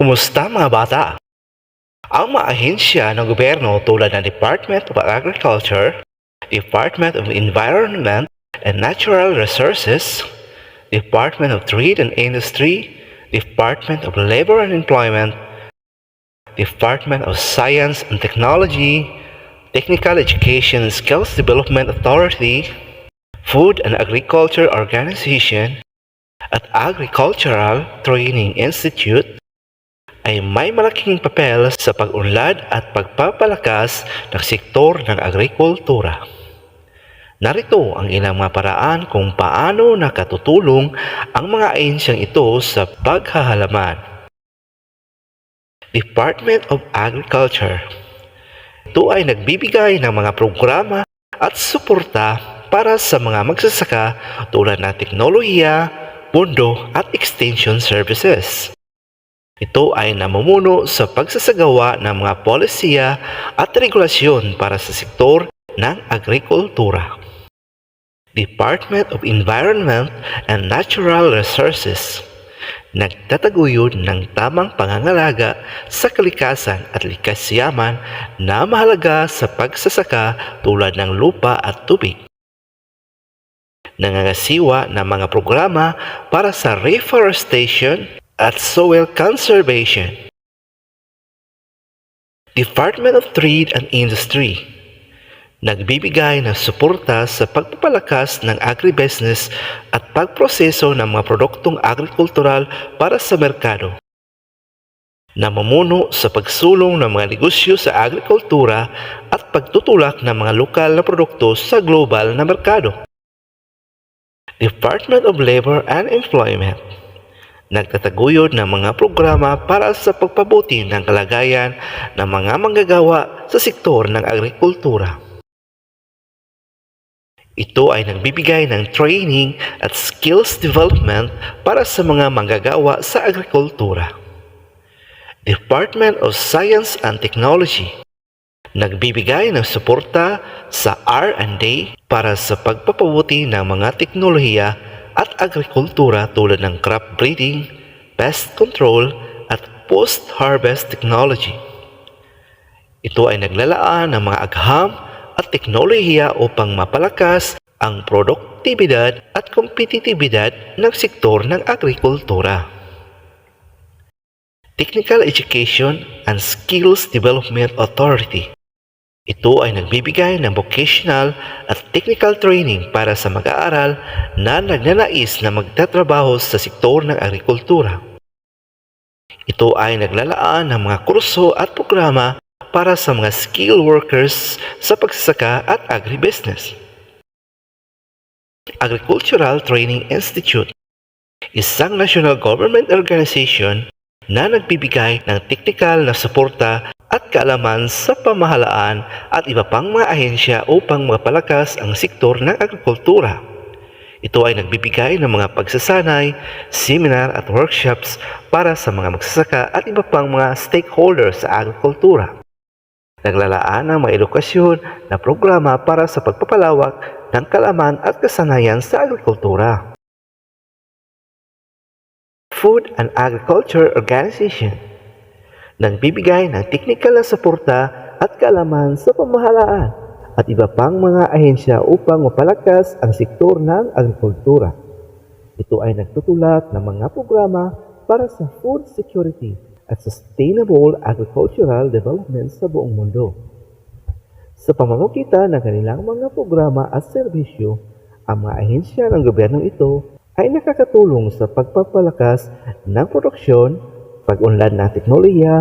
Kumusta mga bata? Ang mga ahensya ng gobyerno tulad ng Department of Agriculture, Department of Environment and Natural Resources, Department of Trade and Industry, Department of Labor and Employment, Department of Science and Technology, Technical Education and Skills Development Authority, Food and Agriculture Organization, at Agricultural Training Institute ay may malaking papel sa pag-unlad at pagpapalakas ng sektor ng agrikultura. Narito ang ilang mga paraan kung paano nakatutulong ang mga ahensyang ito sa paghahalaman. Department of Agriculture Ito ay nagbibigay ng mga programa at suporta para sa mga magsasaka tulad ng teknolohiya, pondo at extension services. Ito ay namumuno sa pagsasagawa ng mga polisiya at regulasyon para sa sektor ng agrikultura. Department of Environment and Natural Resources nagtataguyod ng tamang pangangalaga sa kalikasan at likas yaman na mahalaga sa pagsasaka tulad ng lupa at tubig. Nangangasiwa ng mga programa para sa reforestation at soil conservation. Department of Trade and Industry nagbibigay ng suporta sa pagpapalakas ng agribusiness at pagproseso ng mga produktong agrikultural para sa merkado. Namumuno sa pagsulong ng mga negosyo sa agrikultura at pagtutulak ng mga lokal na produkto sa global na merkado. Department of Labor and Employment nagtataguyod ng mga programa para sa pagpabuti ng kalagayan ng mga manggagawa sa sektor ng agrikultura. Ito ay nagbibigay ng training at skills development para sa mga manggagawa sa agrikultura. Department of Science and Technology nagbibigay ng suporta sa R&D para sa pagpapabuti ng mga teknolohiya at agrikultura tulad ng crop breeding, pest control, at post-harvest technology. Ito ay naglalaan ng mga agham at teknolohiya upang mapalakas ang produktibidad at kompetitibidad ng sektor ng agrikultura. Technical Education and Skills Development Authority ito ay nagbibigay ng vocational at technical training para sa mag-aaral na nagnanais na magtatrabaho sa sektor ng agrikultura. Ito ay naglalaan ng mga kurso at programa para sa mga skilled workers sa pagsasaka at agribusiness. Agricultural Training Institute isang national government organization na nagbibigay ng teknikal na suporta at kaalaman sa pamahalaan at iba pang mga ahensya upang mapalakas ang sektor ng agrikultura. Ito ay nagbibigay ng mga pagsasanay, seminar at workshops para sa mga magsasaka at iba pang mga stakeholders sa agrikultura. Naglalaan ng mga edukasyon na programa para sa pagpapalawak ng kalaman at kasanayan sa agrikultura. Food and Agriculture Organization nagbibigay ng teknikal na suporta at kaalaman sa pamahalaan at iba pang mga ahensya upang mapalakas ang sektor ng agrikultura. Ito ay nagtutulak ng mga programa para sa food security at sustainable agricultural development sa buong mundo. Sa pamamagitan ng kanilang mga programa at serbisyo, ang mga ahensya ng gobyernong ito ay nakakatulong sa pagpapalakas ng produksyon, pag-unlad ng teknolohiya,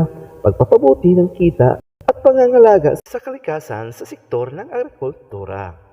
pagpapabuti ng kita at pangangalaga sa kalikasan sa sektor ng agrikultura.